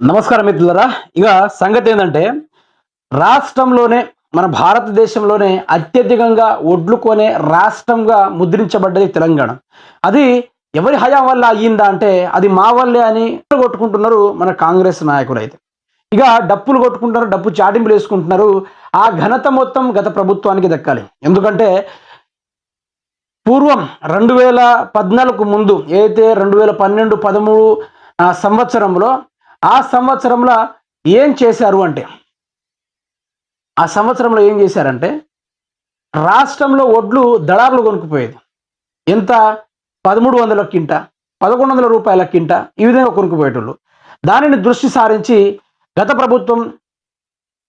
నమస్కారం మిత్రులరా. ఇక సంగతి ఏంటంటే రాష్ట్రంలోనే మన భారతదేశంలోనే అత్యధికంగా ఒడ్లు కొనే రాష్ట్రంగా ముద్రించబడ్డది తెలంగాణ. అది ఎవరి హయాం వల్ల అయ్యిందా అంటే అది మా వల్లే అని కొట్టుకుంటున్నారు మన కాంగ్రెస్ నాయకులు అయితే. ఇక డప్పులు కొట్టుకుంటున్నారు డప్పు చాటింపులు వేసుకుంటున్నారు. ఆ ఘనత మొత్తం గత ప్రభుత్వానికి దక్కాలి. ఎందుకంటే పూర్వం రెండు వేల పద్నాలుగు ముందు ఏదైతే రెండు వేల పన్నెండు పదమూడు సంవత్సరంలో ఆ సంవత్సరంలో ఏం చేశారు అంటే ఆ సంవత్సరంలో ఏం చేశారంటే రాష్ట్రంలో ఒడ్లు దళారులు కొనుక్కుపోయేది. ఎంత? పదమూడు వందల కింట పదకొండు వందల రూపాయల కింట ఈ విధంగా కొనుక్కుపోయేటోళ్ళు. దానిని దృష్టి సారించి గత ప్రభుత్వం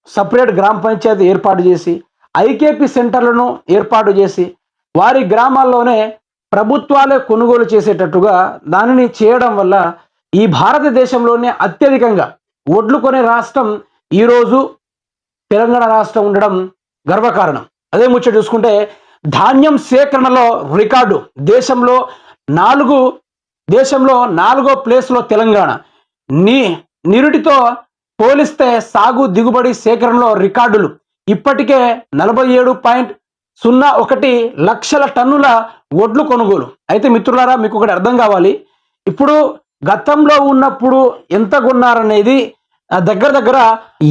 సపరేట్ గ్రామ పంచాయతీ ఏర్పాటు చేసి ఐకేపీ సెంటర్లను ఏర్పాటు చేసి వారి గ్రామాల్లోనే ప్రభుత్వాలే కొనుగోలు చేసేటట్టుగా దానిని చేయడం వల్ల ఈ భారతదేశంలోనే అత్యధికంగా ఒడ్లు కొనే రాష్ట్రం ఈరోజు తెలంగాణ రాష్ట్రం ఉండడం గర్వకారణం. అదే ముచ్చట చూసుకుంటే ధాన్యం సేకరణలో రికార్డు. దేశంలో నాలుగు దేశంలో నాలుగో ప్లేస్లో తెలంగాణ. నీ నిరుటితో పోలిస్తే సాగు దిగుబడి సేకరణలో రికార్డులు. ఇప్పటికే నలభై ఏడు పాయింట్ సున్నా ఒకటి లక్షల టన్నుల ఒడ్లు కొనుగోలు. అయితే మిత్రులారా మీకు ఒకటి అర్థం కావాలి. ఇప్పుడు గతంలో ఉన్నప్పుడు ఎంత కొన్నారనేది దగ్గర దగ్గర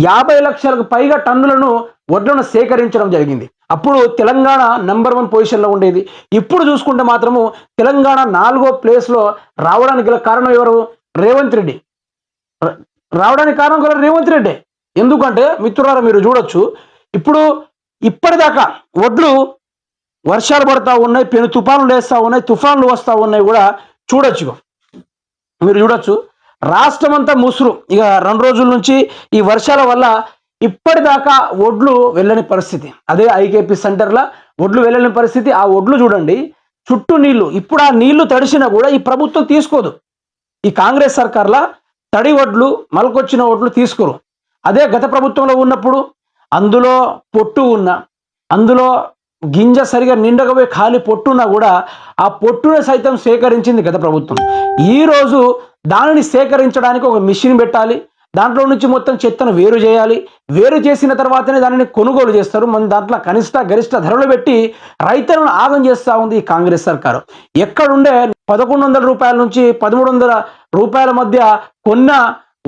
యాభై లక్షలకు పైగా టన్నులను వడ్లను సేకరించడం జరిగింది. అప్పుడు తెలంగాణ నెంబర్ వన్ పొజిషన్లో ఉండేది. ఇప్పుడు చూసుకుంటే మాత్రము తెలంగాణ నాలుగో ప్లేస్లో రావడానికి గల కారణం ఎవరు? రేవంత్ రెడ్డి. రావడానికి కారణం గల రేవంత్ రెడ్డి. ఎందుకంటే మిత్రులారా మీరు చూడొచ్చు ఇప్పుడు ఇప్పటిదాకా వడ్లు వర్షాలు పడతా ఉన్నాయి పెను తుఫాన్లు వేస్తూ ఉన్నాయి తుఫాన్లు వస్తూ ఉన్నాయి కూడా చూడొచ్చు మీరు చూడొచ్చు. రాష్ట్రం అంతా ముసురు. ఇక రెండు రోజుల నుంచి ఈ వర్షాల వల్ల ఇప్పటిదాకా ఒడ్లు వెళ్ళని పరిస్థితి. అదే ఐకేపీ సెంటర్లో ఒడ్లు వెళ్ళని పరిస్థితి. ఆ ఒడ్లు చూడండి. చుట్టూ నీళ్ళు. ఇప్పుడు ఆ నీళ్ళు తడిసినా కూడా ఈ ప్రభుత్వం తీసుకోదు. ఈ కాంగ్రెస్ సర్కార్లా తడి ఒడ్లు మలకొచ్చిన ఒడ్లు తీసుకోరు. అదే గత ప్రభుత్వంలో ఉన్నప్పుడు అందులో పొట్టు ఉన్న అందులో గింజ సరిగా నిండకపోయి ఖాళీ పొట్టున్నా కూడా ఆ పొట్టును సైతం సేకరించింది గత ప్రభుత్వం. ఈ రోజు దానిని సేకరించడానికి ఒక మిషన్ పెట్టాలి. దాంట్లో నుంచి మొత్తం చెత్తను వేరు చేయాలి. వేరు చేసిన తర్వాతనే దానిని కొనుగోలు చేస్తారు. మన దాంట్లో కనిష్ట గరిష్ట ధరలు పెట్టి రైతులను ఆగం చేస్తూ ఉంది ఈ కాంగ్రెస్ సర్కారు. ఎక్కడుండే పదకొండు వందల రూపాయల నుంచి పదమూడు వందల రూపాయల మధ్య కొన్న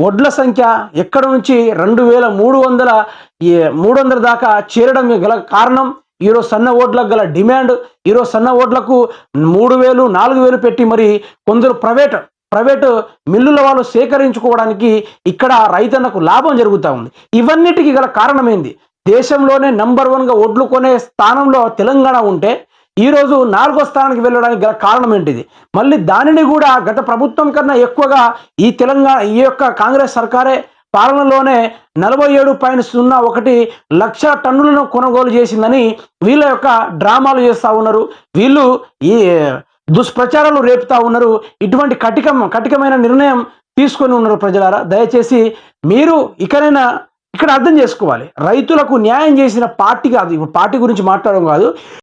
వడ్ల సంఖ్య ఎక్కడ నుంచి రెండు వేల మూడు వందల మూడు వందల దాకా చేరడం గల కారణం ఈరోజు సన్న ఓట్లకు గల డిమాండ్ ఈరోజు సన్న ఓట్లకు మూడు వేలు నాలుగు వేలు పెట్టి మరి కొందరు ప్రైవేట్ ప్రైవేట్ మిల్లుల వాళ్ళు సేకరించుకోవడానికి ఇక్కడ రైతన్నకు లాభం జరుగుతూ ఉంది. ఇవన్నిటికీ గల కారణమైంది? దేశంలోనే నంబర్ వన్గా ఒడ్లు కొనే స్థానంలో తెలంగాణ ఉంటే ఈరోజు నాలుగో స్థానానికి వెళ్ళడానికి గల కారణం ఏంటిది మళ్ళీ దానిని కూడా గత ప్రభుత్వం కన్నా ఎక్కువగా ఈ తెలంగాణ ఈ యొక్క కాంగ్రెస్ సర్కారే పాలనలోనే నలభై ఏడు పాయింట్ సున్నా ఒకటి లక్ష టన్నులను కొనుగోలు చేసిందని వీళ్ళ యొక్క డ్రామాలు చేస్తూ ఉన్నారు. వీళ్ళు ఈ దుష్ప్రచారాలు రేపుతూ ఉన్నారు. ఇటువంటి కటికం కటికమైన నిర్ణయం తీసుకొని ఉన్నారు ప్రజలారా. దయచేసి మీరు ఇకనైనా ఇక్కడ అర్థం చేసుకోవాలి. రైతులకు న్యాయం చేసిన పార్టీ కాదు. ఇప్పుడు పార్టీ గురించి మాట్లాడడం కాదు.